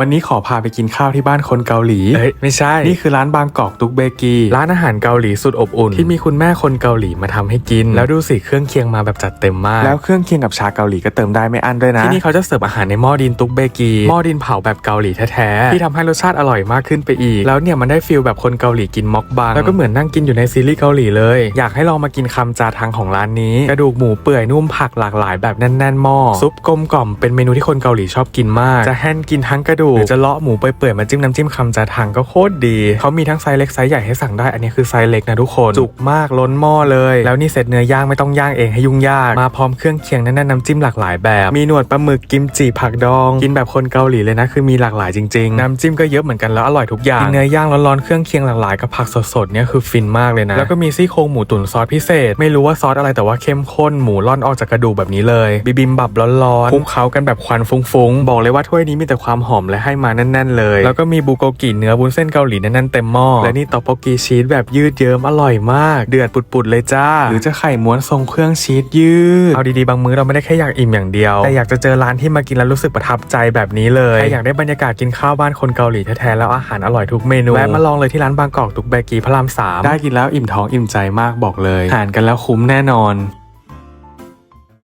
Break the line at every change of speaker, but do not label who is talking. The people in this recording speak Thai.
วันนี้ขอพาไปกินข้าวที่บ้านคนเกาหลีเอ้ยไม่ใช่ นี่คือร้านบางกอกตุกเบกีร้านอาหารเกาหลีสุดอบอุ่น ที่มีคุณแม่คนเกาหลีมาทำให้กิน แล้วดูสิเครื่องเคียงมาแบบจัดเต็มมาก แล้วเครื่องเคียงกับชาเกาหลีก็เติมได้ไม่อั้นด้วยนะ ที่นี่เขาจะเสิร์ฟอาหารในหม้อดินตุกเบกีหม้อดินเผาแบบเกาหลีแท้ๆที่ทำให้รสชาติอร่อยมากขึ้นไปอีก แล้วเนี่ยมันได้ฟีลแบบคนเกาหลีกินม็อกบังแล้วก็เหมือนนั่งกินอยู่ในซีรีส์เกาหลีเลย อยากให้ลองมากินคำจาทังของร้านนี้กระดูกหมูเปื่อยนุ่มผักหลากหลายแบบแน่นๆหม้อซุปกลมกล่อมเป็นเมนูที่คนเกาหลีชอบกินมาก จะแห้นกินทั้งกระดูกหรือจะเลาะหมูเปื่อยๆมาจิ้มน้ำจิ้มคำจาทังก็โคตรดีเขามีทั้งไซส์เล็กไซส์ใหญ่ให้สั่งได้อันนี้คือไซส์เล็กนะทุกคน จุกมากล้นหม้อเลย แล้วนี่เสร็จเนื้อย่างไม่ต้องย่างเองให้ยุ่งยากมาพร้อมเครื่องเคียงแน่นๆน้ำจิ้มหลากหลายแบบ มีหนวดปลาหมึกกิมจิผักดอง กินแบบคนเกาหลีเลยนะคือมีหลากหลายจริงๆน้ำจิ้มก็เยอะเหมือนกันแล้วอร่อยทุกอย่างกินเนื้อย่างร้อนๆเครื่องเคียงหลากหลายกับผักสดๆเนี่ยคือฟินมากเลยนะแล้วก็มีซี่โครงหมูตุ๋นซอสพิเศษ ไม่รู้ว่าซอสอะไรแต่ว่าเข้มข้นหมูร่อนออกจากกระดูกแบบนี้เลย บิบิมบับร้อนๆคลุกเคล้ากันแบบควันฟุ้งๆบอกเลยว่าถ้วยนี้มีแต่ความหอมและให้มาแน่นๆเลย แล้วก็มีบูโกกิเนื้อวุ้นเส้นเกาหลีแน่นๆเต็มหม้อและนี่ตอกโปกีชีสแบบยืดเยิ้มอร่อยมาก เดือดปุดๆเลยจ้า หรือจะไข่ม้วนทรงเครื่องชีสยืดเอาดีๆบางมื้อเราไม่ได้แค่อยากอิ่มอย่างเดียว แต่อยากจะเจอร้านที่มากินแล้วรู้สึกประทับใจแบบนี้เลยใครอยากได้บรรยากาศกินข้าวบ้านคนเกาหลีแท้ๆแล้วอาหารอร่อยทุกเมนูแวะมาลองเลยที่ร้านบางกอกตุกแบกีพระรามสามได้กินแล้วอิ่มท้องอิ่มใจมากบอกเลยทานกันแล้วคุ้มแน่นอน